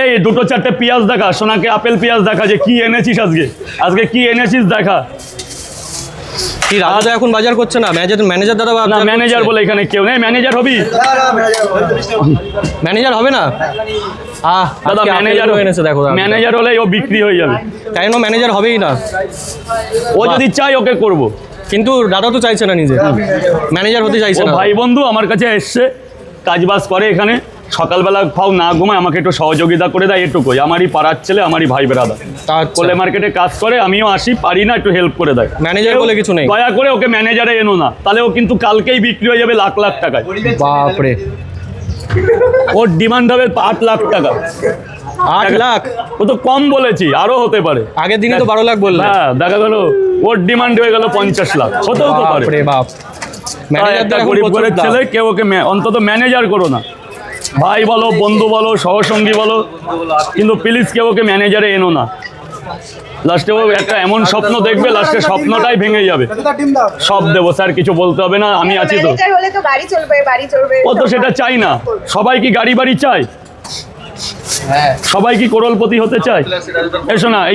এই দুটো চারটে পেঁয়াজ দেখা সোনাকে আপেল পেঁয়াজ দেখা যে কি এনেছিস আজকে? আজকে কি এনেছিস দেখা? কি রাজা এখন বাজার করছে না? ম্যানেজার ম্যানেজার দাদা না ম্যানেজার বলে এখানে কেউ নেই। ম্যানেজার হবি? ম্যানেজার হবে না? আহ দাদা ম্যানেজার আপেলগুলো এনেছে দেখো ম্যানেজার হলে ও বিক্রি হয়ে যাবে। কেন? ম্যানেজার হবেই না। ও যদি চাই ওকে করব। কিন্তু দাদা তো চাইছে না নিজে। ম্যানেজার হতে চাইছে না। ভাই বন্ধু আমার কাছে এসছে কাজবাজ করে এখানে। সকালবেলা ফাও না ঘুমায় আমাকে একটু সহযোগিতা করে দেয় এটুকুই। আমারই পাড়ার ছেলে আমারই ভাই বেড়াদা আচ্ছা। কোলে মার্কেটে কাজ করে আমিও আসি পারি না একটু হেল্প করে দেয়। ম্যানেজার বলে কিছু নেই। দয়া করে ওকে ম্যানেজারে এনো না। তাহলে ও কিন্তু কালকেই বিক্রি হয়ে যাবে লাখ লাখ টাকায়। বাপরে। ওর ডিমান্ড হবে আট লাখ টাকা। আট লাখ? ও তো কম বলেছি আরও হতে পারে। আগের দিনে তো বারো লাখ বললে। হ্যাঁ দেখা গেল ওর ডিমান্ড হয়ে গেল পঞ্চাশ লাখ। হতেও তো পারে। বাপ। ঘরের ছেলে কেউ ওকে অন্তত ম্যানেজার করো না। ভাই বলো বন্ধু বলো সহসঙ্গী বলো কিন্তু প্লিজ কেউ ওকে ম্যানেজারে এনো না। লাস্টে ও একটা এমন স্বপ্ন দেখবে লাস্টে স্বপ্নটাই ভেঙে যাবে। সব দেবো স্যার কিছু বলতে হবে না আমি আছি তো। ম্যানেজার হলে তো গাড়ি চলবে বাড়ি চলবে ও তো সেটা চাই না। সবাই কি গাড়ি বাড়ি চায়? সবাই কি করোলপতি হতে চায়? এসো না এই যে